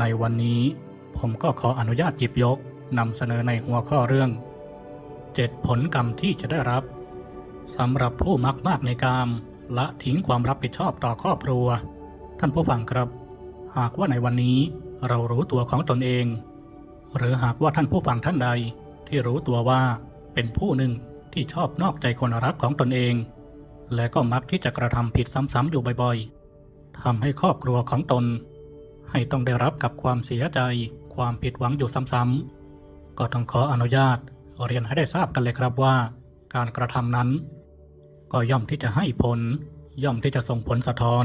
ในวันนี้ผมก็ขออนุญาตหยิบยกนำเสนอในหัวข้อเรื่อง 7 ผลกรรมที่จะได้รับสำหรับผู้มักมากในกามละทิ้งความรับผิดชอบต่อครอบครัว ท่านผู้ฟังครับ หากว่าในวันนี้เรารู้ตัวของตนเอง หรือหากว่าท่านผู้ฟังท่านใดที่รู้ตัวว่าเป็นผู้หนึ่งที่ชอบนอกใจคนรักของตนเอง และก็มักที่จะกระทำผิดซ้ำๆอยู่บ่อยๆทำให้ครอบครัวของตน ให้ต้องได้รับกับความเสียใจ ความผิดหวังอยู่ซ้ำๆก็ต้องขออนุญาตเรียนให้ได้ทราบกันเลยครับว่า การกระทำนั้น ก็ย่อมที่จะให้ผล ย่อมที่จะส่งผลสะท้อน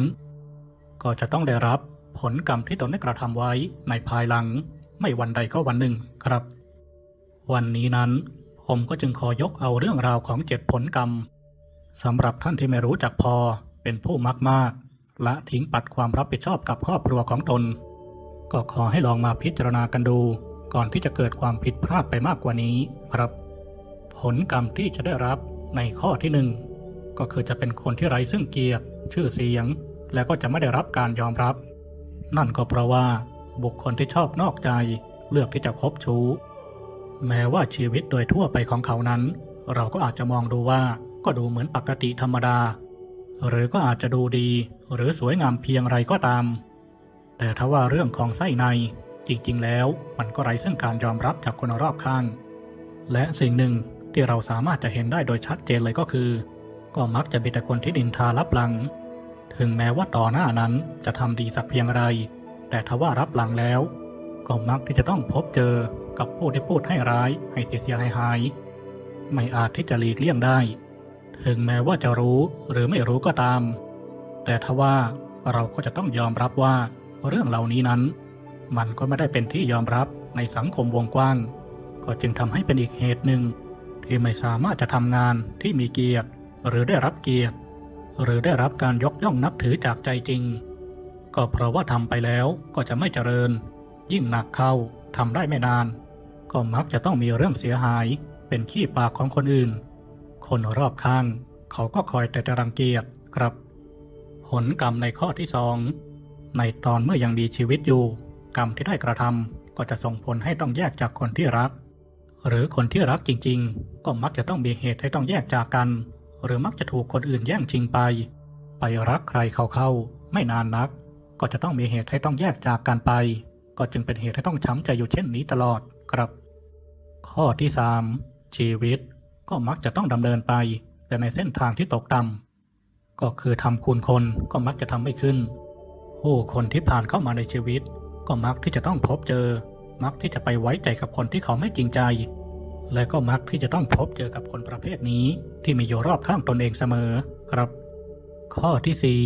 ก็จะต้องได้รับผลกรรมที่ตนได้กระทำไว้ในภายหลัง ไม่วันใดก็วันหนึ่งครับ วันนี้นั้นผมก็จึงขอยกเอาเรื่องราวของเจ็ดผลกรรมสำหรับท่านที่ไม่รู้จักพอเป็นผู้มักมาก ละทิ้งปัดความรับผิดชอบกับครอบครัวของตน ก็ขอให้ลองมาพิจารณากันดู ก่อนที่จะเกิดความผิดพลาดไปมากกว่านี้ครับ ผลกรรมที่จะได้รับในข้อที่หนึ่งก็คือจะเป็นคนที่ไร้ซึ่งเกียรติ ชื่อเสียง และก็จะไม่ได้รับการยอมรับ นั่นก็เพราะว่า บุคคลที่ชอบนอกใจ เลือกที่จะคบชู้ แม้ว่าชีวิตโดยทั่วไปของเขานั้น เราก็อาจจะมองดูว่าก็ดูเหมือนปกติธรรมดา หรือก็อาจจะดูดีหรือสวยงามเพียงไรก็ตาม แต่ถ้าว่าเรื่องของไส้ในจริงๆ แล้วมันก็ไร้ซึ่งการยอมรับจากคนรอบข้าง และสิ่งหนึ่งที่เราสามารถจะเห็นได้โดยชัดเจนเลยก็คือ ก็มักจะมีแต่คนที่ดินทารับหลัง ถึงแม้ว่าต่อหน้านั้นจะทำดีสักเพียงไร แต่ถ้าว่ารับหลังแล้ว ก็มักที่จะต้องพบเจอกับผู้ที่พูดให้ร้ายให้เสียหายหาย ไม่อาจที่จะหลีกเลี่ยงได้ ถึงแม้ว่าจะรู้หรือไม่รู้ก็ตาม แต่ทว่าเราก็จะต้องยอมรับว่าเรื่องเหล่านี้นั้น มันก็ไม่ได้เป็นที่ยอมรับในสังคมวงกว้าง ก็จึงทำให้เป็นอีกเหตุหนึ่ง ที่ไม่สามารถจะทำงานที่มีเกียรติ หรือได้รับเกียรติ หรือได้รับการยกย่องนับถือจากใจจริง ก็เพราะว่าทำไปแล้วก็จะไม่เจริญ ยิ่งหนักเข้าทำได้ไม่นาน ก็มักจะต้องมีเรื่องเสียหายเป็นขี้ปากของคนอื่น คนรอบข้าง เขาก็คอยแต่จะรังเกียจครับ ผลกรรมในข้อที่สองในตอนเมื่อยังมีชีวิตอยู่ กรรมที่ได้กระทำก็จะส่งผลให้ต้องแยกจากคนที่รัก หรือคนที่รักจริง ๆ ก็มักจะต้องมีเหตุให้ต้องแยกจากกัน หรือมักจะถูกคนอื่นแย่งชิงไป ไปรักใครเข้าๆไม่นานนัก ก็จะต้องมีเหตุให้ต้องแยกจากกันไป ก็จึงเป็นเหตุให้ต้องช้ำใจอยู่เช่นนี้ตลอดครับ ข้อที่สามชีวิต ก็มักจะต้องดำเนินไป แต่ในเส้นทางที่ตกต่ำก็คือทำคุณคนก็มักจะทำไม่ขึ้น ผู้คนที่ผ่านเข้ามาในชีวิต ก็มักที่จะต้องพบเจอ มักที่จะไปไว้ใจกับคนที่เขาไม่จริงใจ และก็มักที่จะต้องพบเจอกับคนประเภทนี้ที่มีอยู่รอบข้างตนเองเสมอครับ ข้อที่สี่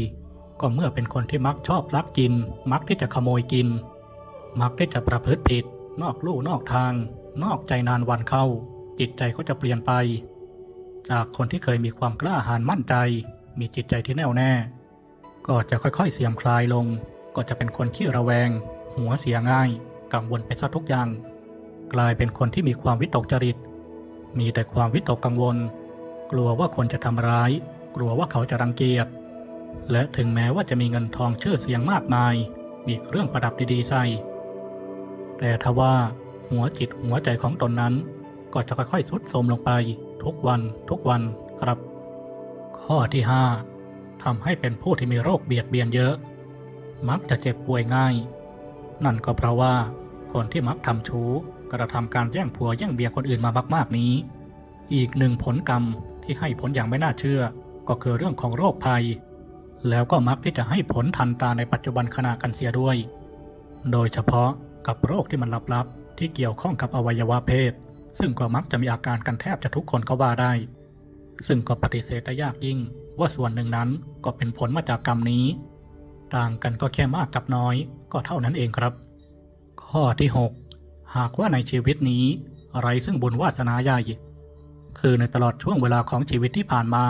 ก็เมื่อเป็นคนที่มักชอบลักกิน มักที่จะขโมยกิน มักที่จะประพฤติผิด นอกลู่นอกทาง นอกใจนานวันเข้า จิตใจก็จะเปลี่ยนไป จากคนที่เคยมีความกล้าหาญมั่นใจ มีจิตใจที่แน่วแน่ ก็จะค่อยๆเสียมคลายลง ก็จะเป็นคนขี้ระแวง หัวเสียง่าย กังวลไปซะทุกอย่าง กลายเป็นคนที่มีความวิตกจริต มีแต่ความวิตกกังวล กลัวว่าคนจะทำร้าย กลัวว่าเขาจะรังเกียจ และถึงแม้ว่าจะมีเงินทองชื่อเสียงมากมาย มีเครื่องประดับดีๆใส่ แต่ทว่าหัวจิตหัวใจของตนนั้น ก็จะค่อยๆทรุดโทรมลงไปทุกวันทุกวันครับ ข้อที่ 5ทำให้เป็นผู้ที่มีโรคเบียดเบียนเยอะ มักจะเจ็บป่วยง่าย นั่นก็เพราะว่า คนที่มักทำชู้กระทำการแย่งผัวแย่งเมียคนอื่นมามาก ๆนี้ อีกหนึ่งผลกรรมที่ให้ผลอย่างไม่น่าเชื่อ ก็คือเรื่องของโรคภัย แล้วก็มักที่จะให้ผลทันตาในปัจจุบันขณะกันเสียด้วย โดยเฉพาะกับโรคที่มันลับๆที่เกี่ยวข้องกับอวัยวะเพศ ซึ่งก็มักจะมีอาการกันแทบจะทุกคนก็ว่าได้ ซึ่งก็ปฏิเสธได้ยากยิ่ง ว่าส่วนหนึ่งนั้นก็เป็นผลมาจากกรรมนี้ ต่างกันก็แค่มากกับน้อย ก็เท่านั้นเองครับ ข้อที่ 6 หากว่าในชีวิตนี้อะไรซึ่งบุญวาสนาใหญ่ คือในตลอดช่วงเวลาของชีวิตที่ผ่านมา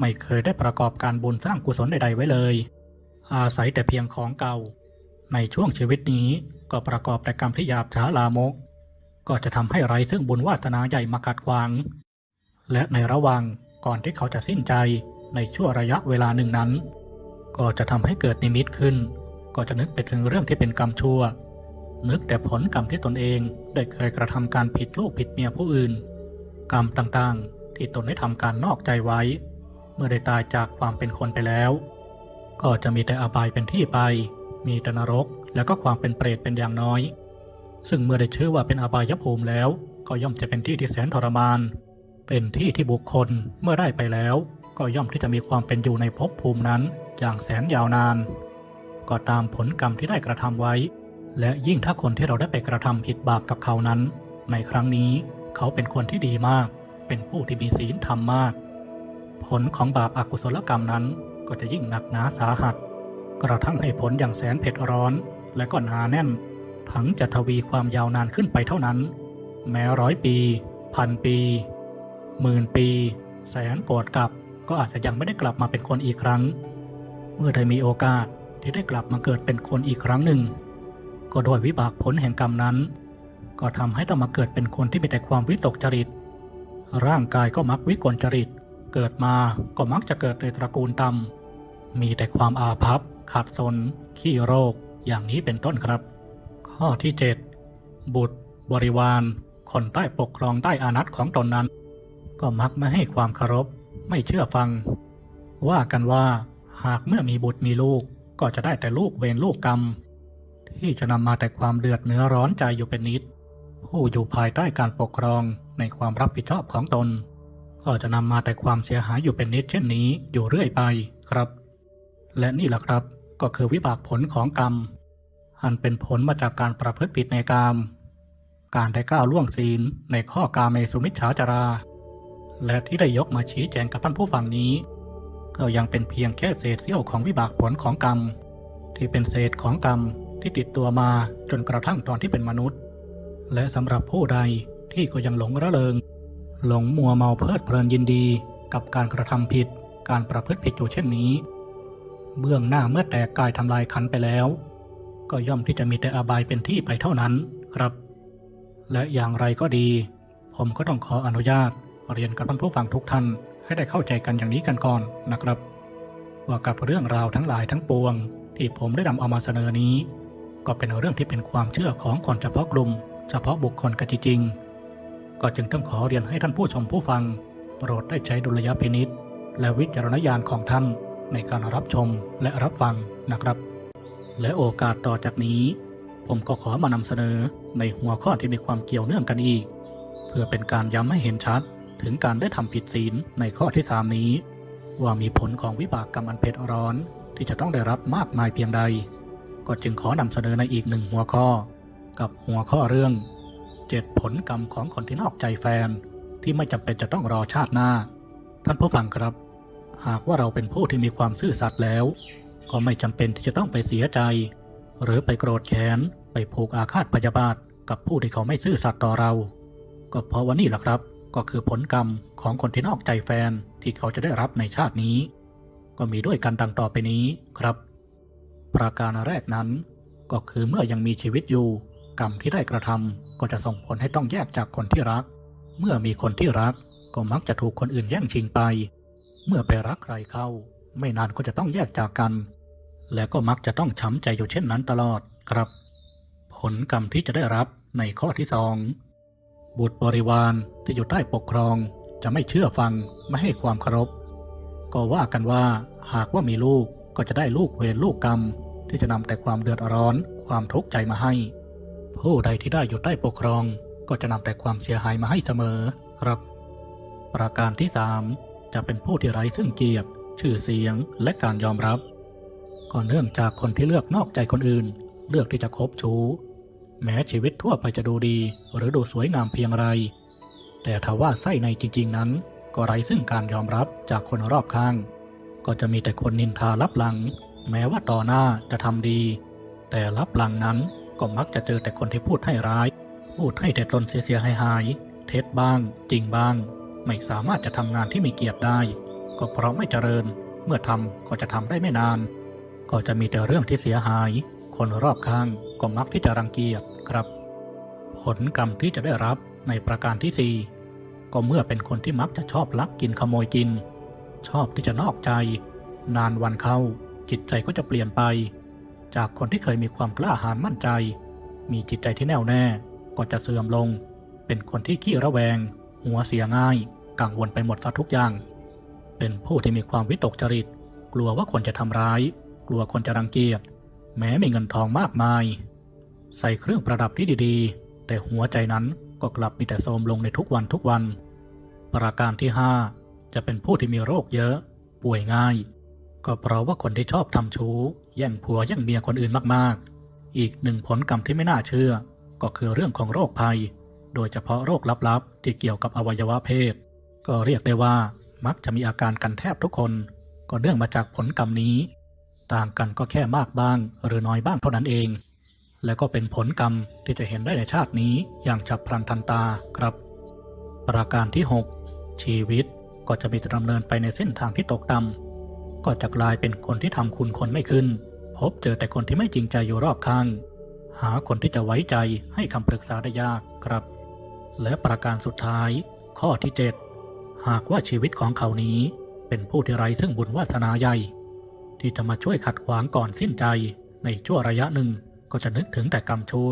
ไม่เคยได้ประกอบการบุญสร้างกุศลใดๆไว้เลย อาศัยแต่เพียงของเก่า ในช่วงชีวิตนี้ก็ประกอบแต่กรรมที่หยาบช้าลามก ก็จะทำให้ไรซึ่งบุญวาสนาใหญ่มาขัดขวาง และในระหว่างก่อนที่เขาจะสิ้นใจในช่วงระยะเวลาหนึ่งนั้น ก็จะทำให้เกิดนิมิตขึ้น ก็จะนึกไปถึงเรื่องที่เป็นกรรมชั่ว นึกแต่ผลกรรมที่ตนเองได้เคยกระทำการผิดลูกผิดเมียผู้อื่น กรรมต่างๆ ที่ตนได้ทำการนอกใจไว้ เมื่อได้ตายจากความเป็นคนไปแล้ว ก็จะมีแต่อบายเป็นที่ไป มีแต่นรก แล้วก็ความเป็นเปรตเป็นอย่างน้อย ซึ่งเมื่อได้ชื่อว่าเป็นอบายภูมิแล้ว ก็ย่อมจะเป็นที่ที่แสนทรมาน เป็นที่ที่บุคคลเมื่อได้ไปแล้ว ก็ย่อมที่จะมีความเป็นอยู่ในภพภูมินั้นอย่างแสนยาวนาน ก็ตามผลกรรมที่ได้กระทำไว้ และยิ่งถ้าคนที่เราได้ไปกระทำผิดบาปกับเขานั้น ในครั้งนี้เขาเป็นคนที่ดีมาก เป็นผู้ที่มีศีลธรรมมาก ผลของบาปอากุศลกรรมนั้นก็จะยิ่งหนักหนาสาหัส กระทั่งให้ผลอย่างแสนเผ็ดร้อนและก็หนาแน่น ทั้งจะทวีความยาวนานขึ้นไปเท่านั้น แม้ร้อยปี พันปี หมื่นปี แสนโกรธกลับ ก็อาจจะยังไม่ได้กลับมาเป็นคนอีกครั้ง เมื่อได้มีโอกาสที่ได้กลับมาเกิดเป็นคนอีกครั้งหนึ่ง ก็โดยวิบากผลแห่งกรรมนั้น ก็ทำให้ต้องมาเกิดเป็นคนที่มีแต่ความวิตกจริต ร่างกายก็มักวิกลจริต เกิดมาก็มักจะเกิดในตระกูลต่ำมีแต่ความอาภัพขัดสน ขี้โรค อย่างนี้เป็นต้นครับ ข้อที่ 7 บุตร บริวาร คนใต้ปกครองใต้อานัตของตนนั้น ก็มักไม่ให้ความเคารพ ไม่เชื่อฟัง ว่ากันว่าหากเมื่อมีบุตรมีลูกก็จะได้แต่ลูกเวรลูกกรรม ที่จะนำมาแต่ความเดือดเนื้อร้อนใจอยู่เป็นนิด ผู้อยู่ภายใต้การปกครองในความรับผิดชอบของตน ก็จะนำมาแต่ความเสียหายอยู่เป็นนิดเช่นนี้อยู่เรื่อยไปครับ และนี่แหละครับก็คือวิบากผลของกรรม อันเป็นผลมาจากการประพฤติผิดในกาม การได้ก้าวล่วงศีลในข้อกาเมสุมิชฌาจารา และที่ได้ยกมาชี้แจงกับท่านผู้ฟังนี้ ก็ยังเป็นเพียงแค่เศษเสี้ยวของวิบากผลของกรรม ที่เป็นเศษของกรรมที่ติดตัวมาจนกระทั่งตอนที่เป็นมนุษย์ และสำหรับผู้ใดที่ก็ยังหลงระเริง หลงมัวเมาเพลิดเพลินยินดีกับการกระทำผิด การประพฤติผิดอยู่เช่นนี้ เบื้องหน้าเมื่อแตกกายทำลายขันไปแล้ว ก็ย่อมที่จะมีแต่อบายเป็นที่ไปเท่านั้นครับ และอย่างไรก็ดี ผมก็ต้องขออนุญาตเรียนกับท่านผู้ฟังทุกท่านให้ได้เข้าใจกันอย่างนี้กันก่อนนะครับ ว่ากับเรื่องราวทั้งหลายทั้งปวง ที่ผมได้นำเอามาเสนอนี้ ก็เป็นเรื่องที่เป็นความเชื่อของคนเฉพาะกลุ่ม เฉพาะบุคคลกันจริงๆก็จึงต้องขอเรียนให้ท่านผู้ชมผู้ฟัง โปรดได้ใช้ดุลยพินิษและวิจารณญาณของท่านในการรับชมและรับฟังนะครับ และโอกาสต่อจากนี้ ผมก็ขอมานำเสนอในหัวข้อที่มีความเกี่ยวเนื่องกันอีก เพื่อเป็นการย้ำให้เห็นชัด ถึงการได้ทำผิดศีลในข้อที่สามนี้ ว่ามีผลของวิบากกรรมอันเผ็ดร้อน ที่จะต้องได้รับมากมายเพียงใด ก็จึงขอนำเสนอในอีกหนึ่งหัวข้อ กับหัวข้อเรื่องเจ็ดผลกรรมของคนที่นอกใจแฟน ที่ไม่จำเป็นจะต้องรอชาติหน้า ท่านผู้ฟังครับ หากว่าเราเป็นผู้ที่มีความซื่อสัตย์แล้ว ก็ไม่จำเป็นที่จะต้องไปเสียใจ หรือไปโกรธแค้น ไปผูกอาฆาตพยาบาท กับผู้ที่เขาไม่ซื่อสัตย์ต่อเรา ก็เพราะว่านี่แหละครับ ก็คือผลกรรมของคนที่นอกใจแฟนที่เขาจะได้รับในชาตินี้ ก็มีด้วยกันดังต่อไปนี้ครับ ประการแรกนั้น ก็คือเมื่อยังมีชีวิตอยู่ กรรมที่ได้กระทำก็จะส่งผลให้ต้องแยกจากคนที่รัก เมื่อมีคนที่รักก็มักจะถูกคนอื่นแย่งชิงไป เมื่อไปรักใครเข้า ไม่นานก็จะต้องแยกจากกัน และก็มักจะต้องช้ำใจอยู่เช่นนั้นตลอดครับ ผลกรรมที่จะได้รับในข้อที่สองบุตรบริวารที่อยู่ใต้ปกครองจะไม่เชื่อฟังไม่ให้ความเคารพ ก็ว่ากันว่าหากว่ามีลูกก็จะได้ลูกเวรลูกกรรม ที่จะนำแต่ความเดือดร้อนความทุกข์ใจมาให้ ผู้ใดที่ได้อยู่ใต้ปกครอง ก็จะนำแต่ความเสียหายมาให้เสมอครับ ประการที่สามจะเป็นผู้ที่ไร้ซึ่งเกียรติชื่อเสียงและการยอมรับ ก็เนื่องจากคนที่เลือกนอกใจคนอื่น เลือกที่จะคบชู้ แม้ชีวิตทั่วไปจะดูดี หรือดูสวยงามเพียงไร แต่ถ้าว่าไส้ในจริง ๆ นั้น ก็ไร้ซึ่งการยอมรับจากคนรอบข้าง ก็จะมีแต่คนนินทาลับหลัง แม้ว่าต่อหน้าจะทำดี แต่ลับหลังนั้นก็มักจะเจอแต่คนที่พูดให้ร้าย พูดให้แต่ตนเสียหายหาย เท็จบ้าง จริงบ้าง ไม่สามารถจะทำงานที่มีเกียรติได้ ก็เพราะไม่เจริญ เมื่อทำก็จะทำได้ไม่นาน ก็จะมีแต่เรื่องที่เสียหาย คนรอบข้างก็มักที่จะรังเกียจครับ ผลกรรมที่จะได้รับในประการที่สี่ก็เมื่อเป็นคนที่มักจะชอบลักกินขโมยกิน ชอบที่จะนอกใจ นานวันเข้า จิตใจก็จะเปลี่ยนไป จากคนที่เคยมีความกล้าหาญมั่นใจ มีจิตใจที่แน่วแน่ก็จะเสื่อมลง เป็นคนที่ขี้ระแวง หัวเสียง่าย กังวลไปหมดซะทุกอย่าง เป็นผู้ที่มีความวิตกจริต กลัวว่าคนจะทำร้าย กลัวคนจะรังเกียจ แม้มีเงินทองมากมาย ใส่เครื่องประดับที่ดีๆ แต่หัวใจนั้นก็กลับมีแต่โทรมลงในทุกวันทุกวัน ประการที่ 5 จะเป็นผู้ที่มีโรคเยอะ ป่วยง่าย ก็เพราะว่าคนที่ชอบทำชู้ แย่งผัวแย่งเมียคนอื่นมากๆ อีกหนึ่งผลกรรมที่ไม่น่าเชื่อ ก็คือเรื่องของโรคภัย โดยเฉพาะโรคลับๆ ที่เกี่ยวกับอวัยวะเพศ ก็เรียกได้ว่ามักจะมีอาการกันแทบทุกคน ก็เนื่องมาจากผลกรรมนี้ ต่างกันก็แค่มากบ้างหรือน้อยบ้างเท่านั้นเอง และก็เป็นผลกรรมที่จะเห็นได้ในชาตินี้อย่างฉับพลันทันตาครับ ประการที่ 6 ชีวิตก็จะมีดำเนินไปในเส้นทางที่ตกต่ำก็จะกลายเป็นคนที่ทำคุณคนไม่ขึ้น พบเจอแต่คนที่ไม่จริงใจอยู่รอบข้าง หาคนที่จะไว้ใจให้คำปรึกษาได้ยากครับ และประการสุดท้าย ข้อที่ 7 หากว่าชีวิตของเขานี้เป็นผู้ที่ไร้ซึ่งบุญวาสนาใหญ่ ที่จะมาช่วยขัดขวางก่อนสิ้นใจ ในชั่วระยะหนึ่งก็จะนึกถึงแต่กรรมชั่ว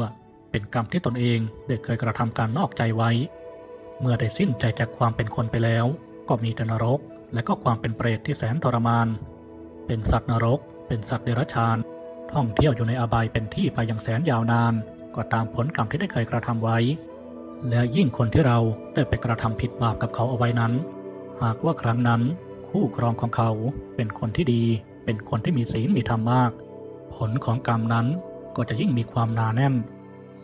เป็นกรรมที่ตนเองได้เคยกระทำการนอกใจไว้ เมื่อได้สิ้นใจจากความเป็นคนไปแล้ว ก็มีแต่นรก และก็ความเป็นเปรตที่แสนทรมาน เป็นสัตว์นรก เป็นสัตว์เดรัจฉาน ท่องเที่ยวอยู่ในอบายเป็นที่ไปอย่างแสนยาวนาน ก็ตามผลกรรมที่ได้เคยกระทำไว้ และยิ่งคนที่เราได้ไปกระทำผิดบาปกับเขาเอาไว้นั้น หากว่าครั้งนั้นคู่ครองของเขาเป็นคนที่ดี เป็นคนที่มีศีลมีธรรมมาก ผลของกรรมนั้นก็จะยิ่งมีความหนาแน่น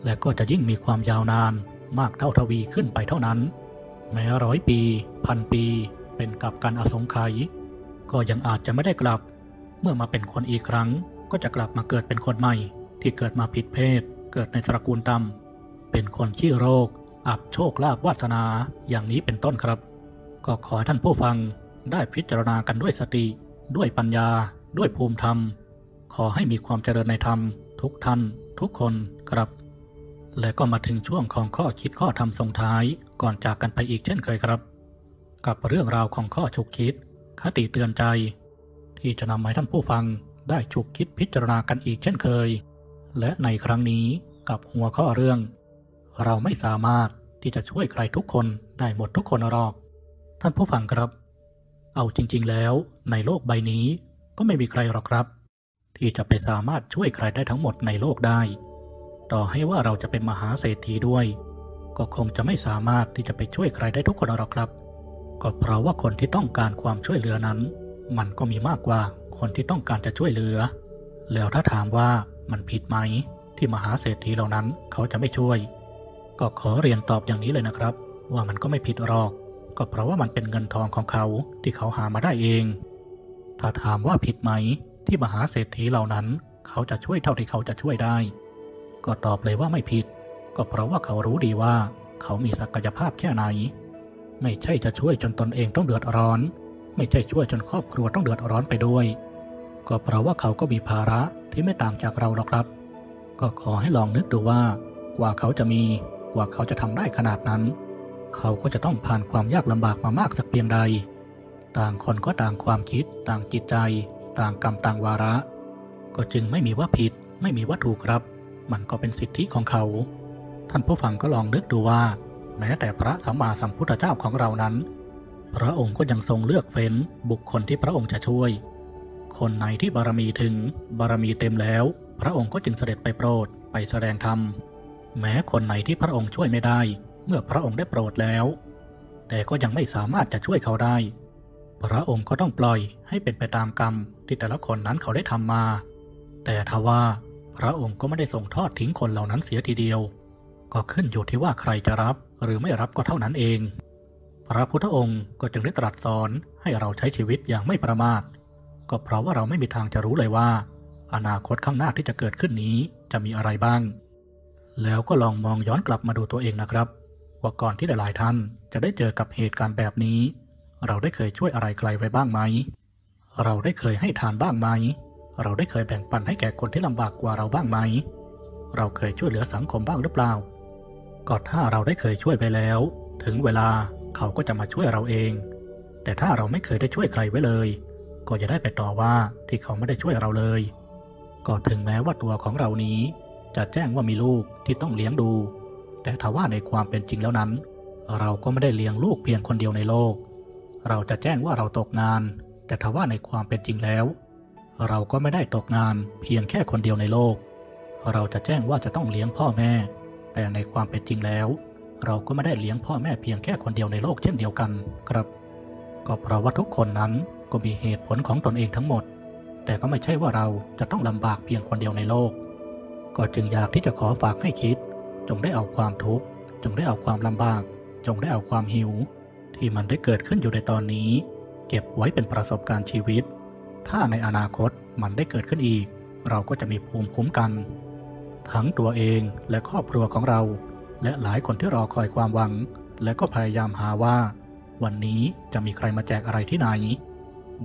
และก็จะยิ่งมีความยาวนานมากเท่าทวีขึ้นไปเท่านั้น แม้ร้อยปี พันปี เป็นกับการอสงไขยก็ยังอาจจะไม่ได้กลับ เมื่อมาเป็นคนอีกครั้ง ก็จะกลับมาเกิดเป็นคนใหม่ ที่เกิดมาผิดเพศ เกิดในตระกูลต่ำเป็นคนขี้โรค อับโชคลาภวาสนาอย่างนี้เป็นต้นครับ ก็ขอให้ท่านผู้ฟังได้พิจารณากันด้วยสติ ด้วยปัญญา ด้วยภูมิธรรม ขอให้มีความเจริญในธรรม ทุกท่าน ทุกคนครับ และก็มาถึงช่วงของข้อคิดข้อธรรมส่งท้ายก่อนจากกันไปอีกเช่นเคยครับ กับเรื่องราวของข้อฉุกคิด คติเตือนใจ ที่จะนำให้ท่านผู้ฟังได้ฉุกคิดพิจารณากันอีกเช่นเคย และในครั้งนี้กับหัวข้อเรื่อง เราไม่สามารถที่จะช่วยใครทุกคนได้หมดทุกคนหรอก ท่านผู้ฟังครับ เอาจริง ๆ แล้วในโลกใบนี้ก็ไม่มีใครหรอกครับ ที่จะไปสามารถช่วยใครได้ทั้งหมดในโลกได้ ต่อให้ว่าเราจะเป็นมหาเศรษฐีด้วย ก็คงจะไม่สามารถที่จะไปช่วยใครได้ทุกคนหรอกครับ ก็เพราะว่าคนที่ต้องการความช่วยเหลือนั้น มันก็มีมากกว่าคนที่ต้องการจะช่วยเหลือ แล้วถ้าถามว่ามันผิดไหม ที่มหาเศรษฐีเหล่านั้นเขาจะไม่ช่วย ก็ขอเรียนตอบอย่างนี้เลยนะครับ ว่ามันก็ไม่ผิดหรอก ก็เพราะว่ามันเป็นเงินทองของเขาที่เขาหามาได้เอง ถ้าถามว่าผิดไหมที่มหาเศรษฐีเหล่านั้น เขาจะช่วยเท่าที่เขาจะช่วยได้ ก็ตอบเลยว่าไม่ผิด ก็เพราะว่าเขารู้ดีว่า เขามีศักยภาพแค่ไหน ไม่ใช่จะช่วยจนตนเองต้องเดือดร้อน ไม่ใช่ช่วยจนครอบครัวต้องเดือดร้อนไปด้วย ก็เพราะว่าเขาก็มีภาระที่ไม่ต่างจากเราหรอกครับ ก็ขอให้ลองนึกดูว่า กว่าเขาจะมี กว่าเขาจะทำได้ขนาดนั้น เขาก็จะต้องผ่านความยากลำบากมามากสักเพียงใด ต่างคนก็ต่างความคิด ต่างจิตใจ ต่างกรรมต่างวาระ ก็จึงไม่มีว่าผิด ไม่มีว่าถูกครับ มันก็เป็นสิทธิของเขา ท่านผู้ฟังก็ลองนึกดูว่า แม้แต่พระสัมมาสัมพุทธเจ้าของเรานั้น พระองค์ก็ยังทรงเลือกเฟ้นบุคคลที่พระองค์จะช่วย คนไหนที่บารมีถึงบารมีเต็มแล้วพพระองค์ก็จึงเสด็จไปโปรดไปแสดงธรรมแม้คนไหนที่พระองค์ช่วยไม่ได้ เมื่อพระองค์ได้โปรดแล้ว แต่ก็ยังไม่สามารถจะช่วยเขาได้ พระองค์ก็ต้องปล่อยให้เป็นไปตามกรรมที่แต่ละคนนั้นเขาได้ทำมา แต่ทว่าพระองค์ก็ไม่ได้ส่งทอดทิ้งคนเหล่านั้นเสียทีเดียว ก็ขึ้นอยู่ที่ว่าใครจะรับหรือไม่รับก็เท่านั้นเอง พระพุทธองค์ก็จึงได้ตรัสสอนให้เราใช้ชีวิตอย่างไม่ประมาท ก็เพราะว่าเราไม่มีทางจะรู้เลยว่า อนาคตข้างหน้าที่จะเกิดขึ้นนี้จะมีอะไรบ้าง แล้วก็ลองมองย้อนกลับมาดูตัวเองนะครับ ว่าก่อนที่หลาย ๆ ท่านจะได้เจอกับเหตุการณ์แบบนี้ เราได้เคยช่วยอะไรใครไว้บ้างไหม เราได้เคยให้ทานบ้างไหม เราได้เคยแบ่งปันให้แก่คนที่ลำบากกว่าเราบ้างไหม เราเคยช่วยเหลือสังคมบ้างหรือเปล่า ก็ถ้าเราได้เคยช่วยไปแล้ว ถึงเวลาเขาก็จะมาช่วยเราเอง แต่ถ้าเราไม่เคยได้ช่วยใครไว้เลย ก็จะได้ไปต่อว่าที่เขาไม่ได้ช่วยเราเลย ก็ถึงแม้ว่าตัวของเรานี้ จะแจ้งว่ามีลูกที่ต้องเลี้ยงดู แต่ถ้าว่าในความเป็นจริงแล้วนั้น เราก็ไม่ได้เลี้ยงลูกเพียงคนเดียวในโลก เราจะแจ้งว่าเราตกงาน แต่ถ้าว่าในความเป็นจริงแล้ว เราก็ไม่ได้ตกงานเพียงแค่คนเดียวในโลก เราจะแจ้งว่าจะต้องเลี้ยงพ่อแม่ แต่ในความเป็นจริงแล้ว เราก็ไม่ได้เลี้ยงพ่อแม่เพียงแค่คนเดียวในโลกเช่นเดียวกันครับ ก็เพราะว่าทุกคนนั้นก็มีเหตุผลของตนเองทั้งหมด แต่ก็ไม่ใช่ว่าเราจะต้องลำบากเพียงคนเดียวในโลก ก็จึงอยากที่จะขอฝากให้คิด จงได้เอาความทุกข์ จงได้เอาความลำบาก จงได้เอาความหิว ที่มันได้เกิดขึ้นอยู่ในตอนนี้ เก็บไว้เป็นประสบการณ์ชีวิต ถ้าในอนาคตมันได้เกิดขึ้นอีก เราก็จะมีภูมิคุ้มกัน ทั้งตัวเองและครอบครัวของเรา และหลายคนที่รอคอยความหวัง และก็พยายามหาว่า วันนี้จะมีใครมาแจกอะไรที่ไหน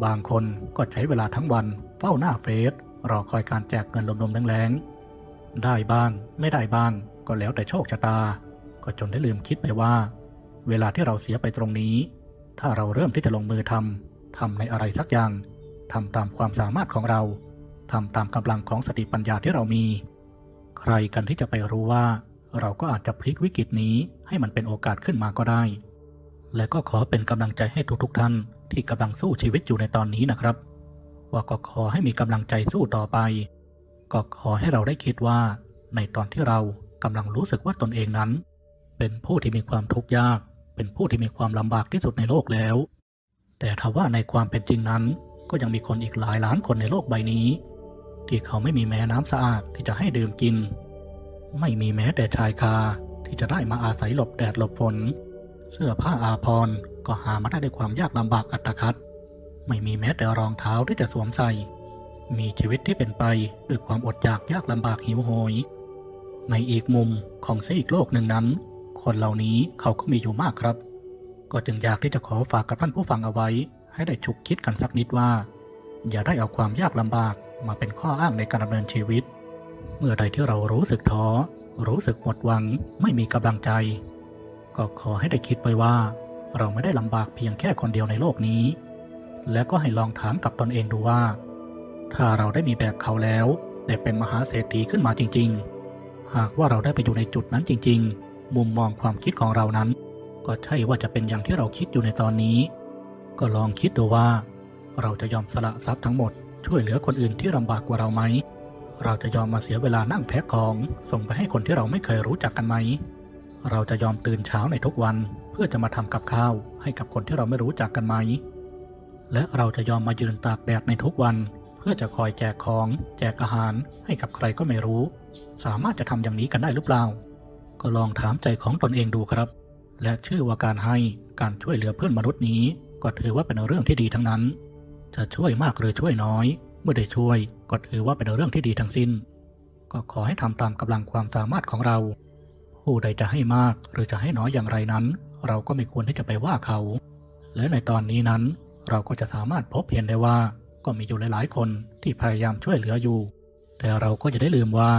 บางคนก็ใช้เวลาทั้งวันเฝ้าหน้าเฟซรอคอยการแจกเงินลมๆแรงๆได้บ้างไม่ได้บ้าง ก็แล้วแต่โชคชะตา ก็จนได้ลืมคิดไปว่า เวลาที่เราเสียไปตรงนี้ ถ้าเราเริ่มที่จะลงมือทำทำในอะไรสักอย่างทำตามความสามารถของเราทำตามกำลังของสติปัญญาที่เรามี ใครกันที่จะไปรู้ว่า เราก็อาจจะพลิกวิกฤตนี้ให้มันเป็นโอกาสขึ้นมาก็ได้ และก็ขอเป็นกำลังใจให้ทุกๆท่านที่กำลังสู้ชีวิตอยู่ในตอนนี้นะครับ ว่าก็ขอให้มีกำลังใจสู้ต่อไป ก็ขอให้เราได้คิดว่าในตอนที่เรา กำลังรู้สึกว่าตนเองนั้น เป็นผู้ที่มีความทุกข์ยาก เป็นผู้ที่มีความลำบากที่สุดในโลกแล้ว แต่ถ้าว่าในความเป็นจริงนั้น ก็ยังมีคนอีกหลายล้านคนในโลกใบนี้ ที่เขาไม่มีแม้น้ำสะอาดที่จะให้ดื่มกิน ไม่มีแม้แต่ชายคาที่จะได้มาอาศัยหลบแดดหลบฝน เสื้อผ้าอาภรณ์ก็หามาได้ด้วยความยากลำบากอัตคัดไม่มีแม้แต่รองเท้าที่จะสวมใส่ มีชีวิตที่เป็นไปด้วยความอดอยากยากลำบากหิวโหย ในอีกมุมของซีกโลกหนึ่งนั้น คนเหล่านี้เขาก็มีอยู่มากครับ ก็จึงอยากที่จะขอฝากกับท่านผู้ฟังเอาไว้ ให้ได้ฉุกคิดกันสักนิดว่า อย่าได้เอาความยากลำบากมาเป็นข้ออ้างในการดำเนินชีวิต เมื่อใดที่เรารู้สึกท้อ รู้สึกหมดหวัง ไม่มีกำลังใจ ก็ขอให้ได้คิดไปว่า เราไม่ได้ลำบากเพียงแค่คนเดียวในโลกนี้ และก็ให้ลองถามกับตนเองดูว่า ถ้าเราได้มีแบบเขาแล้ว ได้เป็นมหาเศรษฐีขึ้นมาจริง ๆ หากว่าเราได้ไปอยู่ในจุดนั้นจริง ๆ มุมมองความคิดของเรานั้น ก็ใช่ว่าจะเป็นอย่างที่เราคิดอยู่ในตอนนี้ ก็ลองคิดดูว่า เราจะยอมสละทรัพย์ทั้งหมด ช่วยเหลือคนอื่นที่ลำบากกว่าเราไหม เราจะยอมมาเสียเวลานั่งแพ็คของ ส่งไปให้คนที่เราไม่เคยรู้จักกันไหม เราจะยอมตื่นเช้าในทุกวัน เพื่อจะมาทำกับข้าว ให้กับคนที่เราไม่รู้จักกันไหม และเราจะยอมมายืนตากแดดในทุกวัน พื่อจะคอยแจกของ แจกอาหารให้กับใครก็ไม่รู้ สามารถจะทำอย่างนี้กันได้หรือเปล่า ก็ลองถามใจของตนเองดูครับ และชื่อว่าการให้การช่วยเหลือเพื่อนมนุษย์นี้ ก็ถือว่าเป็นเรื่องที่ดีทั้งนั้น จะช่วยมากหรือช่วยน้อย เมื่อได้ช่วยก็ถือว่าเป็นเรื่องที่ดีทั้งสิ้น ก็ขอให้ทำตามกำลังความสามารถของเรา ผู้ใดจะให้มากหรือจะให้น้อยอย่างไรนั้น เราก็ไม่ควรที่จะไปว่าเขา และในตอนนี้นั้นเราก็จะสามารถพบเห็นได้ว่า ก็มีอยู่หลาย ๆ คนที่พยายามช่วยเหลืออยู่ แต่เราก็จะได้ลืมว่า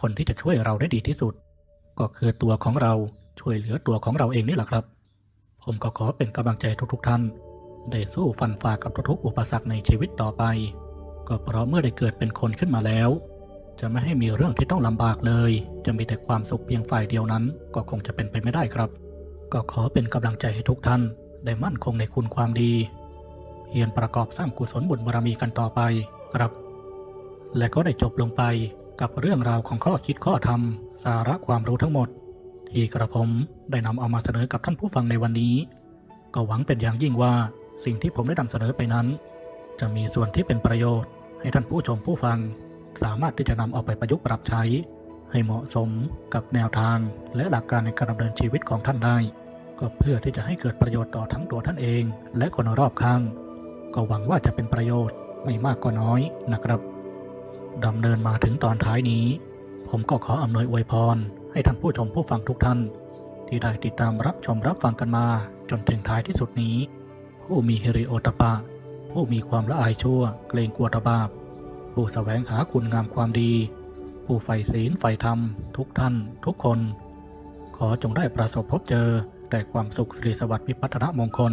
คนที่จะช่วยเราได้ดีที่สุด ก็คือตัวของเราช่วยเหลือตัวของเราเองนี่แหละครับ ผมก็ขอเป็นกำลังใจทุก ๆ ท่าน ได้สู้ฟันฝ่ากับทุกๆอุปสรรคในชีวิตต่อไป ก็เพราะเมื่อได้เกิดเป็นคนขึ้นมาแล้ว จะไม่ให้มีเรื่องที่ต้องลำบากเลย จะมีแต่ความสุขเพียงฝ่ายเดียวนั้น ก็คงจะเป็นไปไม่ได้ครับ ก็ขอเป็นกำลังใจให้ทุกท่าน ได้มั่นคงในคุณความดี พียรประกอบสร้างกุศลบุญบารมีกันต่อไปครับ และก็ได้จบลงไปกับเรื่องราวของข้อคิดข้อธรรม สาระความรู้ทั้งหมด ที่กระผมได้นำเอามาเสนอกับท่านผู้ฟังในวันนี้ ก็หวังเป็นอย่างยิ่งว่าสิ่งที่ผมได้นำเสนอไปนั้น จะมีส่วนที่เป็นประโยชน์ ให้ท่านผู้ชมผู้ฟัง สามารถที่จะนำเอาไปประยุกต์ปรับใช้ ให้เหมาะสมกับแนวทาง และหลักการในการดำเนินชีวิตของท่านได้ ก็เพื่อที่จะให้เกิดประโยชน์ต่อทั้งตัวท่านเอง และคนรอบข้าง ก็หวังว่าจะเป็นประโยชน์ไม่มากก็น้อยนะครับดำเนินมาถึงตอนท้ายนี้ ผมก็ขออำนวยอวยพร ให้ท่านผู้ชมผู้ฟังทุกท่าน ที่ได้ติดตามรับชมรับฟังกันมาจนถึงท้ายที่สุดนี้ ผู้มีเฮริโอตปะ ผู้มีความละอายชั่ว เกรงกลัวตบาปผู้แสวงหาคุณงามความดี ผู้ใฝ่ศีลใฝ่ธรรม ทุกท่าน ทุกคน ขอจงได้ประสบพบเจอแต่ความสุขสิริสวัสดิ์วิพัฒนมงคล